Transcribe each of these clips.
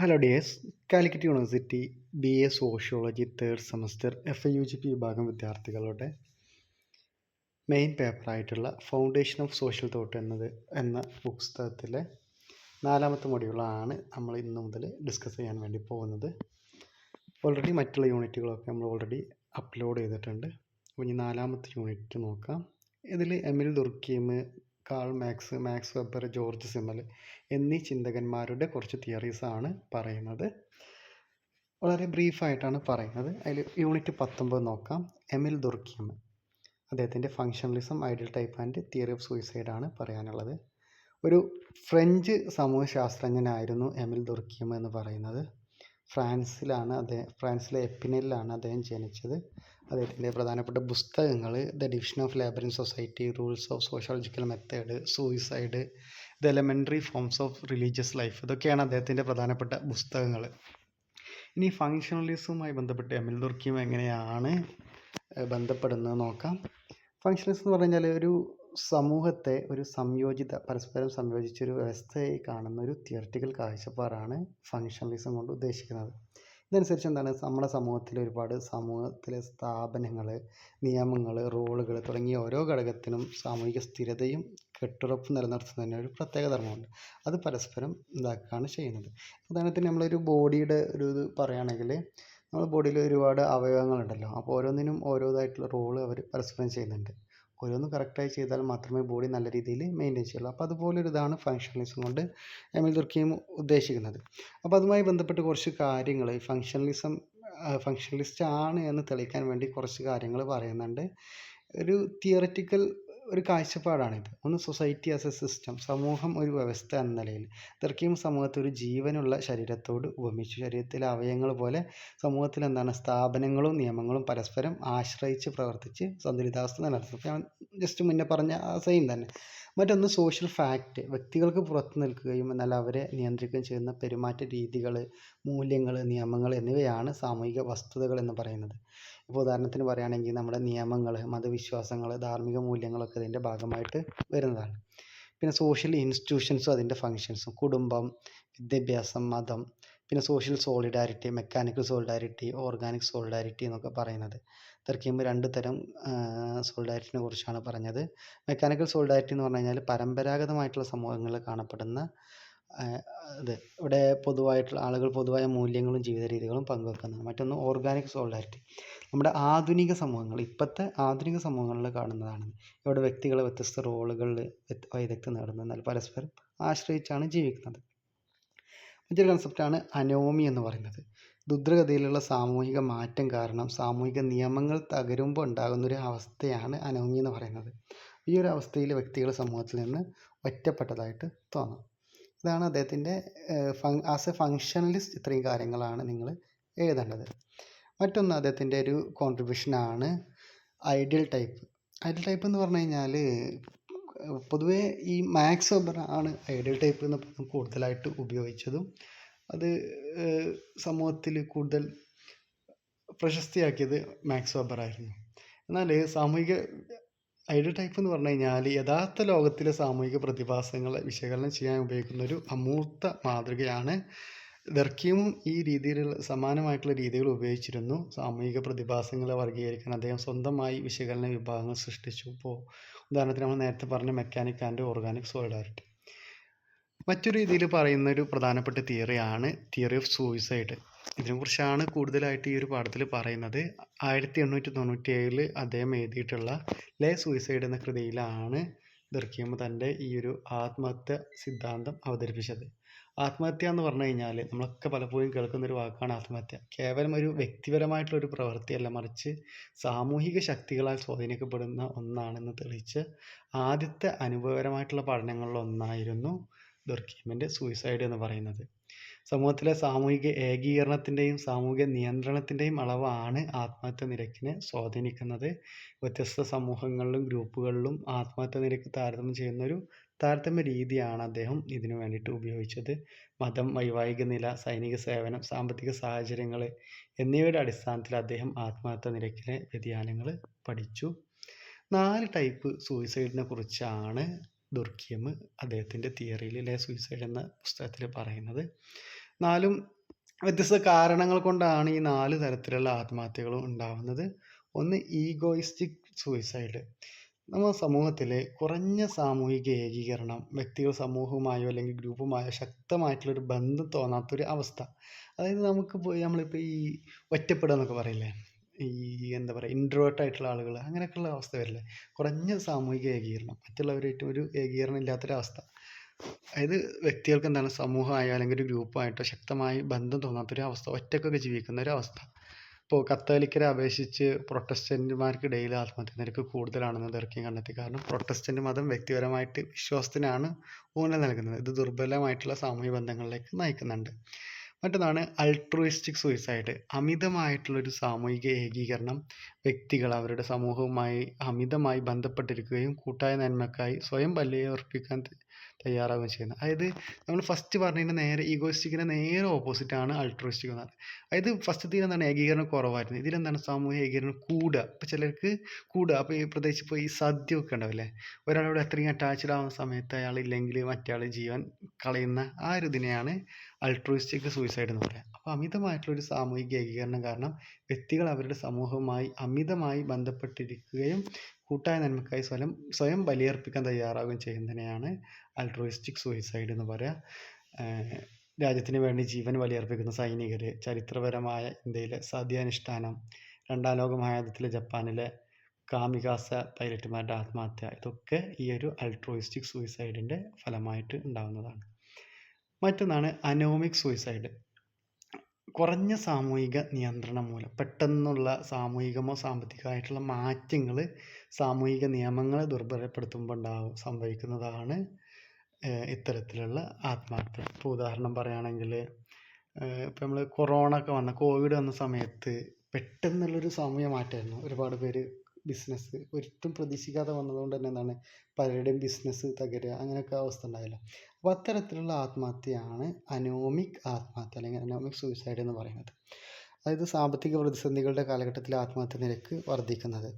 Hello dears Calicut university B A sociology third semester F I U G P വിഭാഗം വിദ്യാർത്ഥികളുടെ main പേപ്പറായിട്ടുള്ള foundation of social thought എന്നത് എന്ന പുസ്തകത്തിലെ നാലാമത്തെ മൊഡ്യൂളാണ് നമ്മൾ ഇന്ന് മുതൽ ഡിസ്കസ് ചെയ്യാൻ വേണ്ടി പോകുന്നത്. ഓൾറെഡി മറ്റുള്ള യൂണിറ്റുകളൊക്കെ നമ്മൾ ഓൾറെഡി അപ്ലോഡ് ചെയ്തിട്ടുണ്ട്. അപ്പോൾ ഇനി നാലാമത്തെ യൂണിറ്റ് നോക്കാം. ഇതിൽ Emile Durkheim Karl Marx Max Weber George Simmel എന്നീ ചിന്തകന്മാരുടെ കുറച്ച് തിയറീസാണ് പറയുന്നത്. വളരെ ബ്രീഫായിട്ടാണ് പറയുന്നത്. അതിൽ യൂണിറ്റ് പത്തൊമ്പത് നോക്കാം. എമിൽ ദുർക്കിയം അദ്ദേഹത്തിന്റെ functionalism ideal type and theory of suicide ആണ് പറയാനുള്ളത്. ഒരു ഫ്രഞ്ച് സമൂഹശാസ്ത്രജ്ഞനായിരുന്നു എമിൽ ദുർക്കിയം എന്ന് പറയുന്നത്. ഫ്രാൻസിലാണ് അദ്ദേഹം ഫ്രാൻസിലെ എപ്പിനലിലാണ് അദ്ദേഹം ജനിച്ചത്. അദ്ദേഹത്തിന്റെ പ്രധാനപ്പെട്ട പുസ്തകങ്ങൾ the division of labour in society rules of sociological method suicide the elementary forms of religious life ഇതൊക്കെയാണ് അദ്ദേഹത്തിന്റെ പ്രധാനപ്പെട്ട പുസ്തകങ്ങൾ. ഇനി ഫങ്ഷണലിസവുമായി ബന്ധപ്പെട്ട് എമിൽ ദുർക്കിയും എങ്ങനെയാണ് ബന്ധപ്പെടുന്നത് നോക്കാം. ഫങ്ഷണലിസം എന്ന് പറഞ്ഞാൽ ഒരു സമൂഹത്തെ ഒരു സംയോജിത പരസ്പരം സംയോജിച്ച ഒരു വ്യവസ്ഥയായി കാണുന്ന ഒരു തിയററ്റിക്കൽ കാഴ്ചപ്പാടാണ് ഫങ്ഷണലിസം കൊണ്ട് ഉദ്ദേശിക്കുന്നത്. ഇതനുസരിച്ച് എന്താണ്? നമ്മുടെ സമൂഹത്തിൽ ഒരുപാട് സമൂഹത്തിലെ സ്ഥാപനങ്ങൾ നിയമങ്ങൾ റോളുകൾ തുടങ്ങിയ ഓരോ ഘടകത്തിനും സാമൂഹിക സ്ഥിരതയും കെട്ടുറപ്പ് നിലനിർത്തുന്നതിന് ഒരു പ്രത്യേക ധർമ്മമുണ്ട്. അത് പരസ്പരം ഇതാക്കുകയാണ് ചെയ്യുന്നത്. ഉദാഹരണത്തിന് നമ്മളൊരു ബോഡിയുടെ ഒരു ഇത് പറയുകയാണെങ്കിൽ നമ്മുടെ ബോഡിയിൽ ഒരുപാട് അവയവങ്ങളുണ്ടല്ലോ. അപ്പോൾ ഓരോന്നിനും ഓരോതായിട്ടുള്ള റോൾ അവർ പരസ്പരം ചെയ്യുന്നുണ്ട്. ഓരോന്നും കറക്റ്റായി ചെയ്താൽ മാത്രമേ ബോഡി നല്ല രീതിയിൽ മെയിന്റെയിൻ ചെയ്യുള്ളൂ. അപ്പോൾ അതുപോലൊരു ഇതാണ് ഫങ്ഷണലിസം കൊണ്ട് എമിൽ ദുർക്കിയും ഉദ്ദേശിക്കുന്നത്. അപ്പോൾ അതുമായി ബന്ധപ്പെട്ട് കുറച്ച് കാര്യങ്ങൾ. ഈ ഫങ്ഷണലിസം ഫങ്ഷണലിസ്റ്റ് ആണ് എന്ന് തെളിയിക്കാൻ വേണ്ടി കുറച്ച് കാര്യങ്ങൾ പറയുന്നുണ്ട്. ഒരു തിയററ്റിക്കൽ ഒരു കാഴ്ചപ്പാടാണിത്. ഒന്ന് സൊസൈറ്റി ആസ് എ സിസ്റ്റം സമൂഹം ഒരു വ്യവസ്ഥ എന്ന നിലയിൽ. ദർക്കിയും സമൂഹത്തെ ഒരു ജീവനുള്ള ശരീരത്തോട് ഉപമിച്ചു. ശരീരത്തിലെ അവയങ്ങൾ പോലെ സമൂഹത്തിൽ എന്താണ്? സ്ഥാപനങ്ങളും നിയമങ്ങളും പരസ്പരം ആശ്രയിച്ച് പ്രവർത്തിച്ച് സന്തുലിതാവസ്ഥ നിലനിർത്തും ജസ്റ്റ് മുന്നേ പറഞ്ഞ ആ സെയിം തന്നെ. മറ്റൊന്ന് സോഷ്യൽ ഫാക്റ്റ് വ്യക്തികൾക്ക് പുറത്തു നിൽക്കുകയും എന്നാൽ അവരെ നിയന്ത്രിക്കുകയും ചെയ്യുന്ന പെരുമാറ്റ രീതികൾ മൂല്യങ്ങൾ നിയമങ്ങൾ എന്നിവയാണ് സാമൂഹിക വസ്തുതകൾ എന്ന് പറയുന്നത്. ഇപ്പോൾ ഉദാഹരണത്തിന് പറയുകയാണെങ്കിൽ നമ്മുടെ നിയമങ്ങൾ മതവിശ്വാസങ്ങൾ ധാർമ്മിക മൂല്യങ്ങളൊക്കെ ഇതിന്റെ ഭാഗമായിട്ട് വരുന്നതാണ്. പിന്നെ സോഷ്യൽ ഇൻസ്റ്റിറ്റ്യൂഷൻസും അതിന്റെ ഫങ്ഷൻസും കുടുംബം വിദ്യാഭ്യാസം മതം പിന്നെ social solidarity mechanical solidarity organic solidarity എന്നൊക്കെ പറയുന്നത്. തർക്കിയുമ്പോൾ രണ്ട് തരം സോളിഡാരിറ്റിനെ കുറിച്ചാണ് പറഞ്ഞത്. മെക്കാനിക്കൽ സോളിഡാരിറ്റി എന്ന് പറഞ്ഞു കഴിഞ്ഞാൽ പരമ്പരാഗതമായിട്ടുള്ള സമൂഹങ്ങളിൽ കാണപ്പെടുന്ന ഇത്. ഇവിടെ പൊതുവായിട്ടുള്ള ആളുകൾ പൊതുവായ മൂല്യങ്ങളും ജീവിത രീതികളും പങ്കുവെക്കുന്നതാണ്. മറ്റൊന്ന് ഓർഗാനിക് സോളിഡാരിറ്റി നമ്മുടെ ആധുനിക സമൂഹങ്ങൾ ഇപ്പോഴത്തെ ആധുനിക സമൂഹങ്ങളിൽ കാണുന്നതാണ് ഇവിടെ വ്യക്തികൾ വ്യത്യസ്ത റോളുകളിൽ വൈദഗ്ധ്യം നേടുന്നു എന്നാൽ പരസ്പരം ആശ്രയിച്ചാണ് ജീവിക്കുന്നത്. മറ്റൊരു കൺസെപ്റ്റാണ് അനോമി എന്ന് പറയുന്നത്. ദ്രുതഗതിയിലുള്ള സാമൂഹിക മാറ്റം കാരണം സാമൂഹിക നിയമങ്ങൾ തകരുമ്പോൾ ഉണ്ടാകുന്ന ഒരു അവസ്ഥയാണ് അനോമി എന്ന് പറയുന്നത്. ഈ ഒരു അവസ്ഥയിൽ വ്യക്തികൾ സമൂഹത്തിൽ നിന്ന് ഒറ്റപ്പെട്ടതായിട്ട് തോന്നും. ഇതാണ് അദ്ദേഹത്തിന്റെ ആസ് എ ഫങ്ഷണലിസ്റ്റ് ഇത്രയും കാര്യങ്ങളാണ് നിങ്ങൾ എഴുതേണ്ടത്. മറ്റൊന്ന് അദ്ദേഹത്തിന്റെ ഒരു കോൺട്രിബ്യൂഷനാണ് ഐഡിയൽ ടൈപ്പ് ഐഡിയൽ ടൈപ്പ് എന്ന് പറഞ്ഞു കഴിഞ്ഞാൽ പൊതുവേ ഈ മാക്സ് വെബർ ആണ് ഐഡിയൽ ടൈപ്പ് എന്ന് കൂടുതലായിട്ട് ഉപയോഗിച്ചതും അത് സമൂഹത്തിൽ കൂടുതൽ പ്രശസ്തിയാക്കിയത് മാക്സ് വെബർ ആയിരുന്നു. എന്നാൽ സാമൂഹിക ഐഡിയൽ ടൈപ്പ് എന്ന് പറഞ്ഞു കഴിഞ്ഞാൽ യഥാർത്ഥ ലോകത്തിലെ സാമൂഹിക പ്രതിഭാസങ്ങളെ വിശകലനം ചെയ്യാൻ ഉപയോഗിക്കുന്ന ഒരു അമൂർത്ത മാതൃകയാണ് ദർക്കിയും ഈ രീതിയിലുള്ള സമാനമായിട്ടുള്ള രീതികൾ ഉപയോഗിച്ചിരുന്നു. സാമൂഹിക പ്രതിഭാസങ്ങളെ വർഗീകരിക്കാൻ അദ്ദേഹം സ്വന്തമായി വിശകലന വിഭാഗങ്ങൾ സൃഷ്ടിച്ചു. ഇപ്പോൾ ഉദാഹരണത്തിന് നമ്മൾ നേരത്തെ പറഞ്ഞ മെക്കാനിക് ആൻഡ് ഓർഗാനിക് സോളിഡാരിറ്റി മറ്റൊരു രീതിയിൽ പറയുന്ന ഒരു പ്രധാനപ്പെട്ട തിയറിയാണ് തിയറി ഓഫ് സൂയിസൈഡ് ഇതിനെക്കുറിച്ചാണ് കൂടുതലായിട്ട് ഈ ഒരു പാഠത്തിൽ പറയുന്നത്. ആയിരത്തി എണ്ണൂറ്റി തൊണ്ണൂറ്റി ഏഴിൽ അദ്ദേഹം എഴുതിയിട്ടുള്ള ലേ സൂയിസൈഡ് എന്ന കൃതിയിലാണ് ദർക്കിയം തന്റെ ഈ ഒരു ആത്മഹത്യ സിദ്ധാന്തം അവതരിപ്പിച്ചത്. ആത്മഹത്യ എന്ന് പറഞ്ഞു കഴിഞ്ഞാൽ നമ്മളൊക്കെ പലപ്പോഴും കേൾക്കുന്ന ഒരു വാക്കാണ് ആത്മഹത്യ. കേവലം ഒരു വ്യക്തിപരമായിട്ടുള്ള ഒരു പ്രവൃത്തിയല്ല മറിച്ച് സാമൂഹിക ശക്തികളാൽ സ്വാധീനിക്കപ്പെടുന്ന ഒന്നാണെന്ന് തെളിയിച്ച് ആദ്യത്തെ അനുഭവപരമായിട്ടുള്ള പഠനങ്ങളിൽ ഒന്നായിരുന്നു ദുർക്കീമിന്റെ സൂയിസൈഡ് എന്ന് പറയുന്നത്. സമൂഹത്തിലെ സാമൂഹിക ഏകീകരണത്തിന്റെയും സാമൂഹിക നിയന്ത്രണത്തിന്റെയും അളവാണ് ആത്മഹത്യ നിരക്കിനെ സ്വാധീനിക്കുന്നത്. വ്യത്യസ്ത സമൂഹങ്ങളിലും ഗ്രൂപ്പുകളിലും ആത്മഹത്യ നിരക്ക് താരതമ്യം ചെയ്യുന്ന ഒരു താരതമ്യ രീതിയാണ് അദ്ദേഹം ഇതിനു വേണ്ടിയിട്ട് ഉപയോഗിച്ചത്. മതം വൈവാഹിക നില സൈനിക സേവനം സാമ്പത്തിക സാഹചര്യങ്ങൾ എന്നിവയുടെ അടിസ്ഥാനത്തിൽ അദ്ദേഹം ആത്മഹത്യ നിരക്കിലെ വ്യതിയാനങ്ങൾ പഠിച്ചു. നാല് ടൈപ്പ് സൂയിസൈഡിനെ കുറിച്ചാണ് ദുർക്കിയം അദ്ദേഹത്തിന്റെ തിയറിയിൽ അല്ലെ സൂയിസൈഡ് എന്ന പുസ്തകത്തിൽ പറയുന്നത്. നാലും വ്യത്യസ്ത കാരണങ്ങൾ കൊണ്ടാണ് ഈ നാല് തരത്തിലുള്ള ആത്മഹത്യകളും ഉണ്ടാവുന്നത്. ഒന്ന് ഈഗോയിസ്റ്റിക് സൂയിസൈഡ് നമ്മുടെ സമൂഹത്തിലെ കുറഞ്ഞ സാമൂഹിക ഏകീകരണം വ്യക്തികൾ സമൂഹവുമായോ അല്ലെങ്കിൽ ഗ്രൂപ്പുമായോ ശക്തമായിട്ടുള്ളൊരു ബന്ധം തോന്നാത്തൊരു അവസ്ഥ. അതായത് നമുക്ക് പോയി നമ്മളിപ്പോൾ ഈ ഒറ്റപ്പെടുക എന്നൊക്കെ പറയില്ലേ? ഈ എന്താ പറയുക ഇൻട്രോവേർട്ട് ആയിട്ടുള്ള ആളുകൾ അങ്ങനെയൊക്കെയുള്ള അവസ്ഥ വരില്ലേ? കുറഞ്ഞ സാമൂഹിക ഏകീകരണം മറ്റുള്ളവരായിട്ട് ഒരു ഏകീകരണം ഇല്ലാത്തൊരവസ്ഥ അതായത് വ്യക്തികൾക്ക് എന്താണ് സമൂഹമായോ അല്ലെങ്കിൽ ഒരു ഗ്രൂപ്പായിട്ടോ ശക്തമായി ബന്ധം തോന്നാത്തൊരു അവസ്ഥ ഒറ്റക്കൊക്കെ ജീവിക്കുന്ന ഒരു അവസ്ഥ. ഇപ്പോൾ കത്തോലിക്കരെ അപേക്ഷിച്ച് പ്രൊട്ടസ്റ്റന്റുമാർക്കിടയിൽ ആത്മഹത്യ നിരക്ക് കൂടുതലാണെന്ന് ദർക്കിയും കണ്ടെത്തി. കാരണം പ്രൊട്ടസ്റ്റന്റ് മതം വ്യക്തിപരമായിട്ട് വിശ്വാസത്തിനാണ് ഊന്നൽ നൽകുന്നത്. ഇത് ദുർബലമായിട്ടുള്ള സാമൂഹ്യ ബന്ധങ്ങളിലേക്ക് നയിക്കുന്നുണ്ട്. മറ്റൊന്നാണ് അൾട്രോയിസ്റ്റിക് സൂയിസൈഡ് അമിതമായിട്ടുള്ളൊരു സാമൂഹിക ഏകീകരണം വ്യക്തികൾ അവരുടെ സമൂഹവുമായി അമിതമായി ബന്ധപ്പെട്ടിരിക്കുകയും കൂട്ടായ നന്മക്കായി സ്വയം ബലിയർപ്പിക്കാൻ തയ്യാറാവുകയും ചെയ്യുന്നത്. അതായത് നമ്മൾ ഫസ്റ്റ് പറഞ്ഞതിന്റെ നേരെ ഈഗോയിസ്റ്റിക്കിന്റെ നേരെ ഓപ്പോസിറ്റാണ് അൾട്രോയിസ്റ്റിക് എന്ന് പറയുന്നത് അതായത് ഫസ്റ്റത്തിൽ എന്താണ് ഏകീകരണം കുറവായിരുന്നു. ഇതിലെന്താണ് സാമൂഹിക ഏകീകരണം കൂടുക. ഇപ്പോൾ ചിലർക്ക് കൂടുക. അപ്പോൾ ഈ പ്രത്യേകിച്ച് ഇപ്പോൾ ഈ സദ്യ ഒക്കെ ഉണ്ടാവില്ലേ? ഒരാളോട് അത്രയും അറ്റാച്ച്ഡ് ആവുന്ന സമയത്ത് അയാൾ ഇല്ലെങ്കിൽ മറ്റേ ആൾ ജീവൻ കളയുന്ന ആ ഒരു ഇതിനെയാണ് അൾട്രോയിസ്റ്റിക് സൂയിസൈഡ് എന്ന് പറയുക അപ്പോൾ അമിതമായിട്ടുള്ളൊരു സാമൂഹിക ഏകീകരണം കാരണം വ്യക്തികൾ അവരുടെ സമൂഹവുമായി അമിതമായി ബന്ധപ്പെട്ടിരിക്കുകയും കൂട്ടായ നന്മക്കായി സ്വയം സ്വയം ബലിയർപ്പിക്കാൻ തയ്യാറാവുകയും ചെയ്യുന്നതിനെയാണ് അൾട്രോയിസ്റ്റിക് സൂയിസൈഡ് എന്ന് പറയുക രാജ്യത്തിന് വേണ്ടി ജീവൻ ബലിയർപ്പിക്കുന്ന സൈനികർ ചരിത്രപരമായ ഇന്ത്യയിലെ സദ്യാനുഷ്ഠാനം രണ്ടാം ലോക മഹായുദ്ധത്തിലെ ജപ്പാനിലെ കാമികാസ പൈലറ്റുമാരുടെ ആത്മഹത്യ ഇതൊക്കെ ഈ ഒരു അൾട്രോയിസ്റ്റിക് സൂയിസൈഡിന്റെ ഫലമായിട്ട് ഉണ്ടാകുന്നതാണ് മറ്റൊന്നാണ് അനോമിക് സൂയിസൈഡ് കുറഞ്ഞ സാമൂഹിക നിയന്ത്രണം മൂലം പെട്ടെന്നുള്ള സാമൂഹികമോ സാമ്പത്തികമായിട്ടുള്ള മാറ്റങ്ങൾ സാമൂഹിക നിയമങ്ങളെ ദുർബലപ്പെടുത്തുമ്പോൾ ഉണ്ടാവും സംഭവിക്കുന്നതാണ് ഇത്തരത്തിലുള്ള ആത്മഹത്യ. ഇപ്പോൾ ഉദാഹരണം പറയുകയാണെങ്കിൽ ഇപ്പോൾ നമ്മൾ കൊറോണ ഒക്കെ വന്ന കോവിഡ് വന്ന സമയത്ത് പെട്ടെന്നുള്ളൊരു സാമൂഹ്യ മാറ്റമായിരുന്നു. ഒരുപാട് പേര് ബിസിനസ് ഒരിക്കലും പ്രതീക്ഷിക്കാതെ വന്നതുകൊണ്ട് തന്നെ എന്താണ് പലരുടെയും ബിസിനസ് തകരുക അങ്ങനെയൊക്കെ അവസ്ഥ ഉണ്ടായല്ലോ. അപ്പോൾ അത്തരത്തിലുള്ള ആത്മഹത്യയാണ് അനോമിക് ആത്മഹത്യ അല്ലെങ്കിൽ അനോമിക് സൂയിസൈഡ് എന്ന് പറയുന്നത്. അതായത് സാമ്പത്തിക പ്രതിസന്ധികളുടെ കാലഘട്ടത്തിൽ ആത്മഹത്യ നിരക്ക് വർദ്ധിക്കുന്നത്.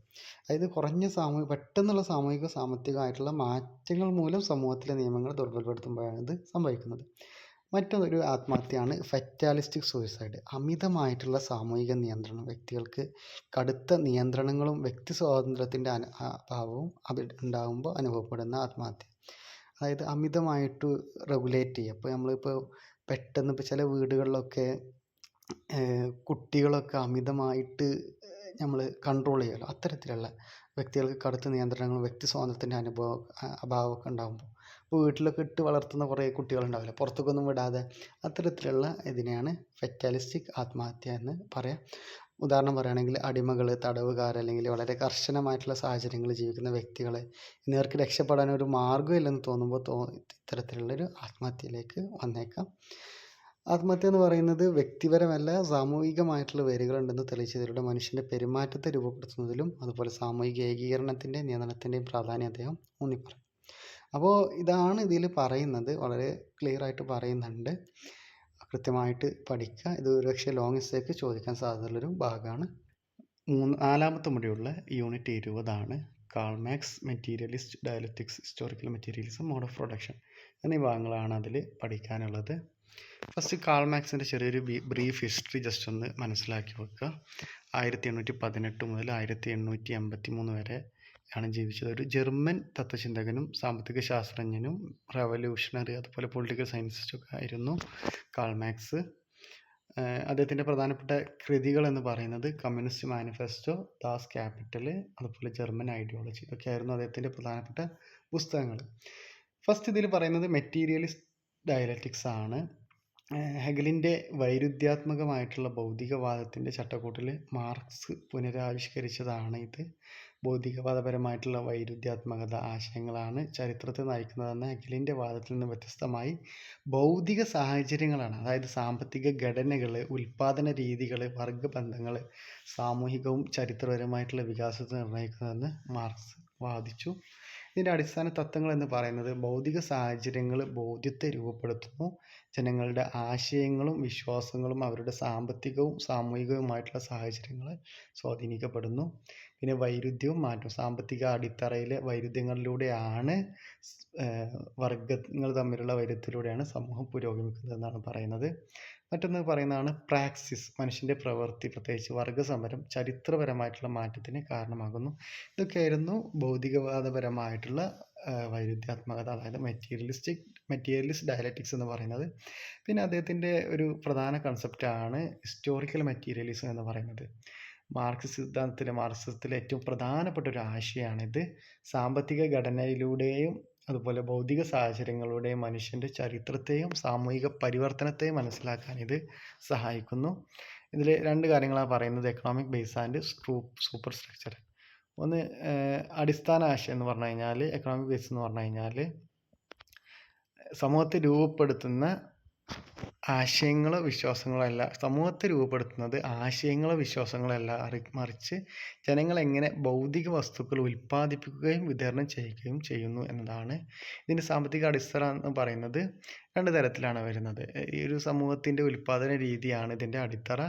അതായത് കുറഞ്ഞ സാമൂഹിക പെട്ടെന്നുള്ള സാമൂഹിക സാമ്പത്തികമായിട്ടുള്ള മാറ്റങ്ങൾ മൂലം സമൂഹത്തിലെ നിയമങ്ങൾ ദുർബലപ്പെടുത്തുമ്പോഴാണ് ഇത് സംഭവിക്കുന്നത്. മറ്റൊരു ആത്മഹത്യയാണ് ഫെറ്റാലിസ്റ്റിക് സൂയിസൈഡ് അമിതമായിട്ടുള്ള സാമൂഹിക നിയന്ത്രണം. വ്യക്തികൾക്ക് കടുത്ത നിയന്ത്രണങ്ങളും വ്യക്തി സ്വാതന്ത്ര്യത്തിന്റെ അന അഭാവവും അവിടെ ഉണ്ടാകുമ്പോൾ അനുഭവപ്പെടുന്ന ആത്മഹത്യ. അതായത് അമിതമായിട്ട് റെഗുലേറ്റ് ചെയ്യുക. ഇപ്പോൾ നമ്മളിപ്പോൾ പെട്ടെന്ന് ഇപ്പോൾ ചില വീടുകളിലൊക്കെ കുട്ടികളൊക്കെ അമിതമായിട്ട് നമ്മൾ കൺട്രോൾ ചെയ്യുമല്ലോ. അത്തരത്തിലുള്ള വ്യക്തികൾക്ക് കടുത്ത നിയന്ത്രണങ്ങളും വ്യക്തി സ്വാതന്ത്ര്യത്തിന്റെ അനുഭവം അഭാവമൊക്കെ ഉണ്ടാകുമ്പോൾ ഇപ്പോൾ വീട്ടിലൊക്കെ ഇട്ട് വളർത്തുന്ന കുറേ കുട്ടികളുണ്ടാവില്ല? പുറത്തേക്കൊന്നും വിടാതെ അത്തരത്തിലുള്ള ഇതിനെയാണ് ഫെറ്റാലിസ്റ്റിക് ആത്മഹത്യ എന്ന് പറയാം. ഉദാഹരണം പറയുകയാണെങ്കിൽ അടിമകൾ തടവുകാർ അല്ലെങ്കിൽ വളരെ കർശനമായിട്ടുള്ള സാഹചര്യങ്ങളിൽ ജീവിക്കുന്ന വ്യക്തികൾ ഇവർക്ക് രക്ഷപ്പെടാൻ ഒരു മാർഗമില്ലെന്ന് തോന്നുമ്പോൾ തോ ഇത്തരത്തിലുള്ളൊരു ആത്മഹത്യയിലേക്ക് വന്നേക്കാം. ആത്മഹത്യ എന്ന് പറയുന്നത് വ്യക്തിപരമല്ല സാമൂഹികമായിട്ടുള്ള വേരുകളുണ്ടെന്ന് തെളിയിച്ചതിലൂടെ മനുഷ്യന്റെ പെരുമാറ്റത്തെ രൂപപ്പെടുത്തുന്നതിലും അതുപോലെ സാമൂഹിക ഏകീകരണത്തിന്റെ നിയന്ത്രണത്തിന്റെയും പ്രാധാന്യം അദ്ദേഹം ഊന്നിപ്പറയും. അപ്പോൾ ഇതാണ് ഇതിൽ പറയുന്നത്. വളരെ ക്ലിയർ ആയിട്ട് പറയുന്നുണ്ട്. കൃത്യമായിട്ട് പഠിക്കുക. ഇത് ഒരുപക്ഷെ ലോങ് എസ്സേക്ക് ചോദിക്കാൻ സാധ്യതയുള്ളൊരു ഭാഗമാണ്. മൂന്ന് നാലാമത്തെ മുടിയുള്ള യൂണിറ്റ് ഇരുപതാണ്. Karl Marx materialist dialectics historical materialism mode of production എന്നീ ഭാഗങ്ങളാണ് അതിൽ പഠിക്കാനുള്ളത്. ഫസ്റ്റ് കാൾമാക്സിന്റെ ചെറിയൊരു ബ്രീഫ് ഹിസ്റ്ററി ജസ്റ്റ് ഒന്ന് മനസ്സിലാക്കി വെക്കുക. ആയിരത്തി എണ്ണൂറ്റി പതിനെട്ട് മുതൽ ആയിരത്തി എണ്ണൂറ്റി എൺപത്തി മൂന്ന് വരെ ആണ് ജീവിച്ചത്. ഒരു ജർമ്മൻ തത്വചിന്തകനും സാമ്പത്തിക ശാസ്ത്രജ്ഞനും റവല്യൂഷണറി അതുപോലെ പൊളിറ്റിക്കൽ സയന്റിസ്റ്റൊക്കെ ആയിരുന്നു കാൾമാക്സ് അദ്ദേഹത്തിന്റെ പ്രധാനപ്പെട്ട കൃതികൾ എന്ന് പറയുന്നത് കമ്മ്യൂണിസ്റ്റ് മാനിഫെസ്റ്റോ ദാസ് ക്യാപിറ്റൽ അതുപോലെ ജർമ്മൻ ഐഡിയോളജി ഒക്കെ ആയിരുന്നു അദ്ദേഹത്തിന്റെ പ്രധാനപ്പെട്ട പുസ്തകങ്ങൾ. ഫസ്റ്റ് ഇതിൽ പറയുന്നത് മെറ്റീരിയലിസ്റ്റ് ഡയലറ്റിക്സ് ആണ്. ഹെഗലിന്റെ വൈരുദ്ധ്യാത്മകമായിട്ടുള്ള ഭൗതികവാദത്തിന്റെ ചട്ടക്കൂട്ടിൽ മാർക്സ് പുനരാവിഷ്കരിച്ചതാണ് ഇത്. ഭൗതികവാദപരമായിട്ടുള്ള വൈരുദ്ധ്യാത്മകത ആശയങ്ങളാണ് ചരിത്രത്തെ നയിക്കുന്നതെന്ന് അഖിലിന്റെ വാദത്തിൽ നിന്ന് വ്യത്യസ്തമായി ഭൗതിക സാഹചര്യങ്ങളാണ്. അതായത് സാമ്പത്തിക ഘടനകൾ ഉൽപ്പാദന രീതികൾ വർഗബന്ധങ്ങൾ സാമൂഹികവും ചരിത്രപരമായിട്ടുള്ള വികാസത്തെ നിർണയിക്കുന്നതെന്ന് മാർക്സ് വാദിച്ചു. ഇതിന്റെ അടിസ്ഥാന തത്വങ്ങൾ എന്ന് പറയുന്നത് ഭൗതിക സാഹചര്യങ്ങൾ ബോധ്യത്തെ രൂപപ്പെടുത്തുന്നു. ജനങ്ങളുടെ ആശയങ്ങളും വിശ്വാസങ്ങളും അവരുടെ സാമ്പത്തികവും സാമൂഹികവുമായിട്ടുള്ള സാഹചര്യങ്ങൾ സ്വാധീനിക്കപ്പെടുന്നു. പിന്നെ വൈരുദ്ധ്യവും മാറ്റവും. സാമ്പത്തിക അടിത്തറയിലെ വൈരുദ്ധ്യങ്ങളിലൂടെയാണ് വർഗങ്ങൾ തമ്മിലുള്ള വൈരുദ്ധ്യത്തിലൂടെയാണ് സമൂഹം പുരോഗമിക്കുന്നത് എന്നാണ് പറയുന്നത്. മറ്റൊന്ന് പറയുന്നതാണ് പ്രാക്സിസ് മനുഷ്യന്റെ പ്രവൃത്തി പ്രത്യേകിച്ച് വർഗസമരം ചരിത്രപരമായിട്ടുള്ള മാറ്റത്തിന് കാരണമാകുന്നു. ഇതൊക്കെയായിരുന്നു ഭൗതികവാദപരമായിട്ടുള്ള വൈരുദ്ധ്യാത്മകത അതായത് മെറ്റീരിയലിസ്റ്റിക് മെറ്റീരിയലിസ്റ്റ് ഡയലറ്റിക്സ് എന്ന് പറയുന്നത്. പിന്നെ അദ്ദേഹത്തിന്റെ ഒരു പ്രധാന കൺസെപ്റ്റാണ് ഹിസ്റ്റോറിക്കൽ മെറ്റീരിയലിസം എന്ന് പറയുന്നത്. മാർക്സ് സിദ്ധാന്തത്തിലെ മാർക്സിസത്തിലെ ഏറ്റവും പ്രധാനപ്പെട്ട ഒരു ആശയമാണിത്. സാമ്പത്തിക ഘടനയിലൂടെയും അതുപോലെ ഭൗതിക സാഹചര്യങ്ങളുടെയും മനുഷ്യന്റെ ചരിത്രത്തെയും സാമൂഹിക പരിവർത്തനത്തെയും മനസ്സിലാക്കാൻ ഇത് സഹായിക്കുന്നു. ഇതിൽ രണ്ട് കാര്യങ്ങളാണ് പറയുന്നത്. Economic base and superstructure ഒന്ന് അടിസ്ഥാന ആശയം എന്ന് പറഞ്ഞു കഴിഞ്ഞാൽ എക്കണോമിക് ബേസ് എന്ന് പറഞ്ഞു കഴിഞ്ഞാൽ സമൂഹത്തെ രൂപപ്പെടുത്തുന്ന ആശയങ്ങളോ വിശ്വാസങ്ങളോ അല്ല സമൂഹത്തെ രൂപപ്പെടുത്തുന്നത് ആശയങ്ങളോ വിശ്വാസങ്ങളോ അല്ല മറിച്ച് ജനങ്ങൾ എങ്ങനെ ഭൗതിക വസ്തുക്കൾ ഉൽപ്പാദിപ്പിക്കുകയും വിതരണം ചെയ്യുകയും ചെയ്യുന്നു എന്നതാണ് ഇതിന്റെ സാമ്പത്തിക അടിസ്ഥാനം എന്ന് പറയുന്നത് രണ്ട് തരത്തിലാണ് വരുന്നത്. ഈ ഒരു സമൂഹത്തിന്റെ ഉൽപ്പാദന രീതിയാണ് ഇതിന്റെ അടിത്തറ.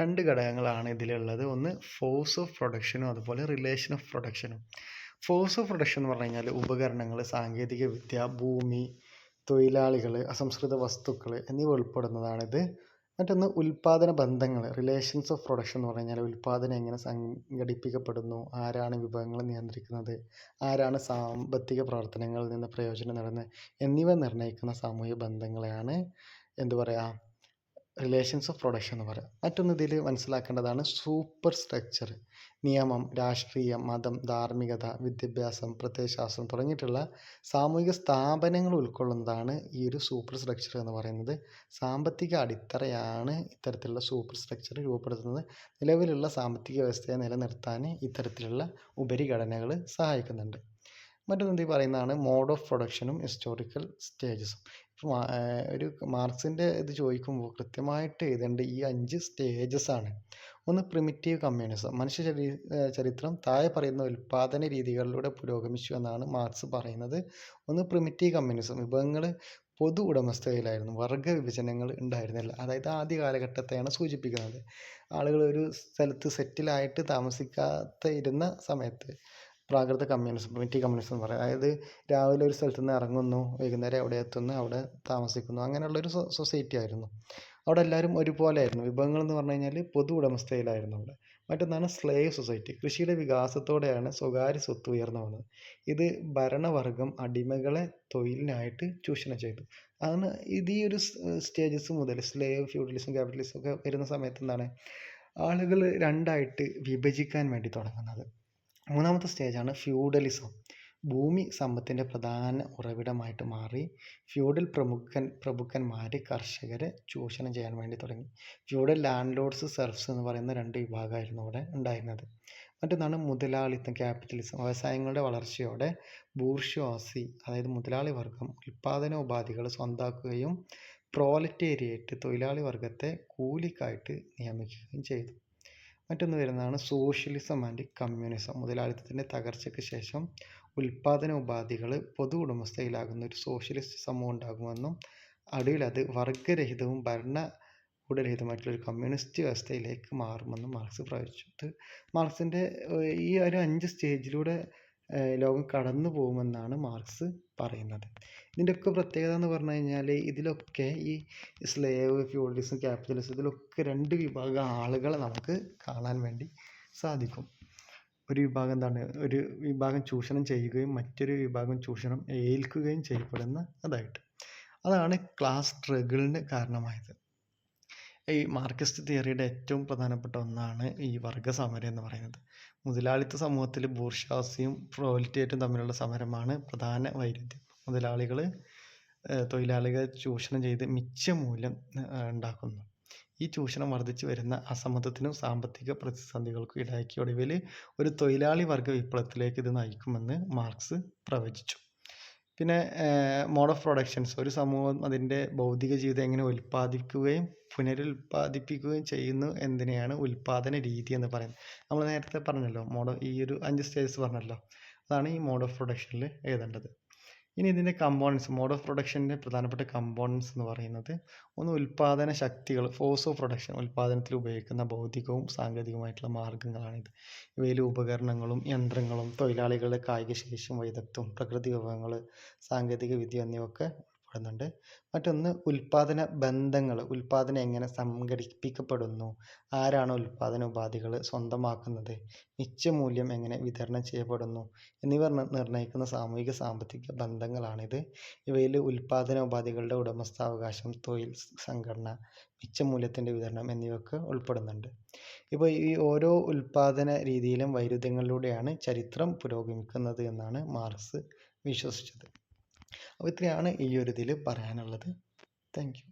രണ്ട് ഘടകങ്ങളാണ് ഇതിലുള്ളത്. ഒന്ന് ഫോഴ്സ് ഓഫ് പ്രൊഡക്ഷനും അതുപോലെ റിലേഷൻ ഓഫ് പ്രൊഡക്ഷനും ഫോഴ്സ് ഓഫ് പ്രൊഡക്ഷൻ എന്ന് പറഞ്ഞു കഴിഞ്ഞാൽ ഉപകരണങ്ങൾ സാങ്കേതിക വിദ്യ ഭൂമി തൊഴിലാളികൾ അസംസ്കൃത വസ്തുക്കൾ എന്നിവ ഉൾപ്പെടുന്നതാണിത്. മറ്റൊന്ന് ഉൽപാദന ബന്ധങ്ങൾ റിലേഷൻസ് ഓഫ് പ്രൊഡക്ഷൻ എന്ന് പറഞ്ഞു കഴിഞ്ഞാൽ ഉൽപാദനം എങ്ങനെ സംഘടിപ്പിക്കപ്പെടുന്നു ആരാണ് വിഭവങ്ങൾ നിയന്ത്രിക്കുന്നത് ആരാണ് സാമ്പത്തിക പ്രവർത്തനങ്ങളിൽ നിന്ന് പ്രയോജനം നേടുന്നത് എന്നിവ നിർണയിക്കുന്ന സാമൂഹിക ബന്ധങ്ങളെയാണ് എന്ത് പറയുക റിലേഷൻസ് ഓഫ് പ്രൊഡക്ഷൻ എന്ന് പറയാം. മറ്റൊന്ന് ഇതിൽ മനസ്സിലാക്കേണ്ടതാണ് സൂപ്പർ സ്ട്രക്ചർ നിയമം രാഷ്ട്രീയം മതം ധാർമ്മികത വിദ്യാഭ്യാസം പ്രത്യയശാസ്ത്രം തുടങ്ങിയിട്ടുള്ള സാമൂഹിക സ്ഥാപനങ്ങൾ ഉൾക്കൊള്ളുന്നതാണ് ഈ ഒരു സൂപ്പർ സ്ട്രക്ചർ എന്ന് പറയുന്നത്. സാമ്പത്തിക അടിത്തറയാണ് ഇത്തരത്തിലുള്ള സൂപ്പർ സ്ട്രക്ചർ രൂപപ്പെടുത്തുന്നത്. നിലവിലുള്ള സാമ്പത്തിക വ്യവസ്ഥയെ നിലനിർത്താൻ ഇത്തരത്തിലുള്ള ഉപരിഘടനകൾ സഹായിക്കുന്നുണ്ട്. മറ്റൊന്ന് പറയുന്നതാണ് മോഡ് ഓഫ് പ്രൊഡക്ഷനും ഹിസ്റ്റോറിക്കൽ സ്റ്റേജസും ഒരു മാർക്സിന്റെ ഇത് ചോദിക്കുമ്പോൾ കൃത്യമായിട്ട് എഴുതേണ്ട ഈ അഞ്ച് സ്റ്റേജസ് ആണ്. ഒന്ന് പ്രിമിറ്റീവ് കമ്മ്യൂണിസം മനുഷ്യ ചരിത്രം താഴെ പറയുന്ന ഉൽപ്പാദന രീതികളിലൂടെ പുരോഗമിച്ചു എന്നാണ് മാർക്സ് പറയുന്നത്. ഒന്ന് പ്രിമിറ്റീവ് കമ്മ്യൂണിസം വിഭവങ്ങൾ പൊതു ഉടമസ്ഥതയിലായിരുന്നു. വർഗ വിഭജനങ്ങൾ ഉണ്ടായിരുന്നില്ല. അതായത് ആദ്യ കാലഘട്ടത്തെയാണ് സൂചിപ്പിക്കുന്നത്. ആളുകൾ ഒരു സ്ഥലത്ത് സെറ്റിലായിട്ട് താമസിക്കാത്ത ഇരുന്ന സമയത്ത് പ്രാകൃത കമ്മ്യൂണിസം പ്രിമിറ്റീവ് കമ്മ്യൂണിസം എന്ന് പറയും. അതായത് രാവിലെ ഒരു സ്ഥലത്ത് നിന്ന് ഇറങ്ങുന്നു വൈകുന്നേരം അവിടെ എത്തുന്നു അവിടെ താമസിക്കുന്നു. അങ്ങനെയുള്ളൊരു സൊസൈറ്റി ആയിരുന്നു. അവിടെ എല്ലാവരും ഒരുപോലെ ആയിരുന്നു. വിഭവങ്ങൾ എന്ന് പറഞ്ഞു കഴിഞ്ഞാൽ പൊതു ഉടമസ്ഥയിലായിരുന്നു അവിടെ. മറ്റൊന്നാണ് സ്ലേവ് സൊസൈറ്റി കൃഷിയുടെ വികാസത്തോടെയാണ് സ്വകാര്യ സ്വത്ത് ഉയർന്നു വന്നത്. ഇത് ഭരണവർഗം അടിമകളെ തൊഴിലിനായിട്ട് ചൂഷണം ചെയ്തു. അതാണ് ഇത് ഈ ഒരു സ്റ്റേജസ് മുതൽ സ്ലേവ് ഫ്യൂഡലിസം ക്യാപിറ്റലിസം ഒക്കെ വരുന്ന സമയത്ത് എന്താണ്? ആളുകൾ രണ്ടായിട്ട് വിഭജിക്കാൻ വേണ്ടി തുടങ്ങുന്നത്. മൂന്നാമത്തെ സ്റ്റേജാണ് ഫ്യൂഡലിസം. ഭൂമി സമ്പത്തിന്റെ പ്രധാന ഉറവിടമായിട്ട് മാറി. ഫ്യൂഡൽ പ്രമുഖൻ പ്രഭുക്കന്മാർ കർഷകരെ ചൂഷണം ചെയ്യാൻ വേണ്ടി തുടങ്ങി. ഫ്യൂഡൽ ലാൻഡ് ലോഡ്സ് സെർഫ്സ് എന്ന് പറയുന്ന രണ്ട് വിഭാഗമായിരുന്നു അവിടെ ഉണ്ടായിരുന്നത്. മറ്റൊന്നാണ് മുതലാളിത്തം ക്യാപിറ്റലിസം. വ്യവസായങ്ങളുടെ വളർച്ചയോടെ ബൂർഷ്വാസി അതായത് മുതലാളി വർഗം ഉൽപ്പാദന ഉപാധികൾ സ്വന്താക്കുകയും പ്രോലറ്റേറിയറ്റ് തൊഴിലാളി വർഗത്തെ കൂലിക്കായിട്ട് നിയമിക്കുകയും ചെയ്തു. മറ്റൊന്ന് വരുന്നതാണ് സോഷ്യലിസം ആൻഡ് കമ്മ്യൂണിസം. മുതലാളിത്തത്തിന്റെ തകർച്ചയ്ക്ക് ശേഷം ഉൽപാദന ഉപാധികൾ പൊതു ഉടമസ്ഥയിലാകുന്ന ഒരു സോഷ്യലിസ്റ്റ് സമൂഹം ഉണ്ടാകുമെന്നും അടിയിൽ അത് വർഗരഹിതവും ഭരണ ഭരണകൂടരഹിതമായിട്ടുള്ള ഒരു കമ്മ്യൂണിസ്റ്റ് വ്യവസ്ഥയിലേക്ക് മാറുമെന്നും മാർക്സ് പ്രവചിച്ചു. ഇത് മാർക്സിന്റെ ഈ ഒരു അഞ്ച് സ്റ്റേജിലൂടെ ലോകം കടന്നു പോകുമെന്നാണ് മാർക്സ് പറയുന്നത്. ഇതിന്റെയൊക്കെ പ്രത്യേകത എന്ന് പറഞ്ഞു കഴിഞ്ഞാൽ ഇതിലൊക്കെ ഈ സ്ലേവ് ഫ്യൂഡലിസം ക്യാപിറ്റലിസം ഇതിലൊക്കെ രണ്ട് വിഭാഗം ആളുകളെ നമുക്ക് കാണാൻ വേണ്ടി സാധിക്കും. ഒരു വിഭാഗം എന്താണ്? ഒരു വിഭാഗം ചൂഷണം ചെയ്യുകയും മറ്റൊരു വിഭാഗം ചൂഷണം ഏൽക്കുകയും ചെയ്യപ്പെടുന്ന അതായിട്ട്. അതാണ് ക്ലാസ് സ്ട്രഗിളിന് കാരണമായത്. ഈ മാർക്സിസ്റ്റ് തിയറിയുടെ ഏറ്റവും പ്രധാനപ്പെട്ട ഒന്നാണ് ഈ വർഗ സമരം എന്ന് പറയുന്നത്. മുതലാളിത്ത സമൂഹത്തിൽ ബൂർഷാസിയും പ്രോലിറ്റേറ്റും തമ്മിലുള്ള സമരമാണ് പ്രധാന വൈരുദ്ധ്യം. മുതലാളികൾ തൊഴിലാളികളെ ചൂഷണം ചെയ്ത് മിച്ചമൂല്യം ഉണ്ടാക്കുന്നു. ഈ ചൂഷണം വർദ്ധിച്ചു വരുന്ന അസമത്വത്തിനും സാമ്പത്തിക പ്രതിസന്ധികൾക്കും ഇടയാക്കിയ ഒടുവിൽ ഒരു തൊഴിലാളി വർഗ വിപ്ലവത്തിലേക്ക് ഇത് നയിക്കുമെന്ന് മാർക്സ് പ്രവചിച്ചു. പിന്നെ മോഡ് ഓഫ് പ്രൊഡക്ഷൻസ് ഒരു സമൂഹം അതിന്റെ ഭൗതിക ജീവിതം എങ്ങനെ ഉൽപ്പാദിപ്പിക്കുകയും പുനരുൽപ്പാദിപ്പിക്കുകയും ചെയ്യുന്നു എന്നതിനെയാണ് ഉൽപ്പാദന രീതി എന്ന് പറയുന്നത്. നമ്മൾ നേരത്തെ പറഞ്ഞല്ലോ മോഡ് ഈ ഒരു അഞ്ച് സ്റ്റേജസ് പറഞ്ഞല്ലോ. അതാണ് ഈ മോഡ് ഓഫ് പ്രൊഡക്ഷനിൽ എഴുതേണ്ടത്. ഇനി ഇതിന്റെ കമ്പോണൻസ് മോഡ് ഓഫ് പ്രൊഡക്ഷന്റെ പ്രധാനപ്പെട്ട കമ്പോണൻസ് എന്ന് പറയുന്നത് ഒന്ന് ഉൽപ്പാദന ശക്തികൾ ഫോഴ്സ് ഓഫ് പ്രൊഡക്ഷൻ ഉൽപ്പാദനത്തിൽ ഉപയോഗിക്കുന്ന ഭൗതികവും സാങ്കേതികവുമായിട്ടുള്ള മാർഗങ്ങളാണിത് ഇവയിൽ ഉപകരണങ്ങളും യന്ത്രങ്ങളും തൊഴിലാളികളുടെ കായിക ശേഷിയും വൈദഗ്ധ്യവും പ്രകൃതി വിഭവങ്ങൾ സാങ്കേതിക വിദ്യ എന്നിവയൊക്കെ ഉൾപ്പെടുന്നുണ്ട്. മറ്റൊന്ന് ഉൽപാദന ബന്ധങ്ങൾ. ഉൽപാദനം എങ്ങനെ സംഘടിപ്പിക്കപ്പെടുന്നു? ആരാണ് ഉൽപാദന ഉപാധികൾ സ്വന്തമാക്കുന്നത്? മിച്ചമൂല്യം എങ്ങനെ വിതരണം ചെയ്യപ്പെടുന്നു? എന്നിവ നിർണയിക്കുന്ന സാമൂഹിക സാമ്പത്തിക ബന്ധങ്ങളാണിത്. ഇവയിൽ ഉൽപാദന ഉപാധികളുടെ ഉടമസ്ഥാവകാശം തൊഴിൽ സംഘടന മിച്ചമൂല്യത്തിന്റെ വിതരണം എന്നിവയൊക്കെ ഉൾപ്പെടുന്നുണ്ട്. ഇപ്പോൾ ഈ ഓരോ ഉൽപാദന രീതിയിലും വൈരുദ്ധ്യങ്ങളിലൂടെയാണ് ചരിത്രം പുരോഗമിക്കുന്നത് എന്നാണ് മാർക്സ് വിശ്വസിച്ചത്. അപ്പോൾ ഇത്രയാണ് ഈ ഒരു ഇതിൽ പറയാനുള്ളത്. Thank you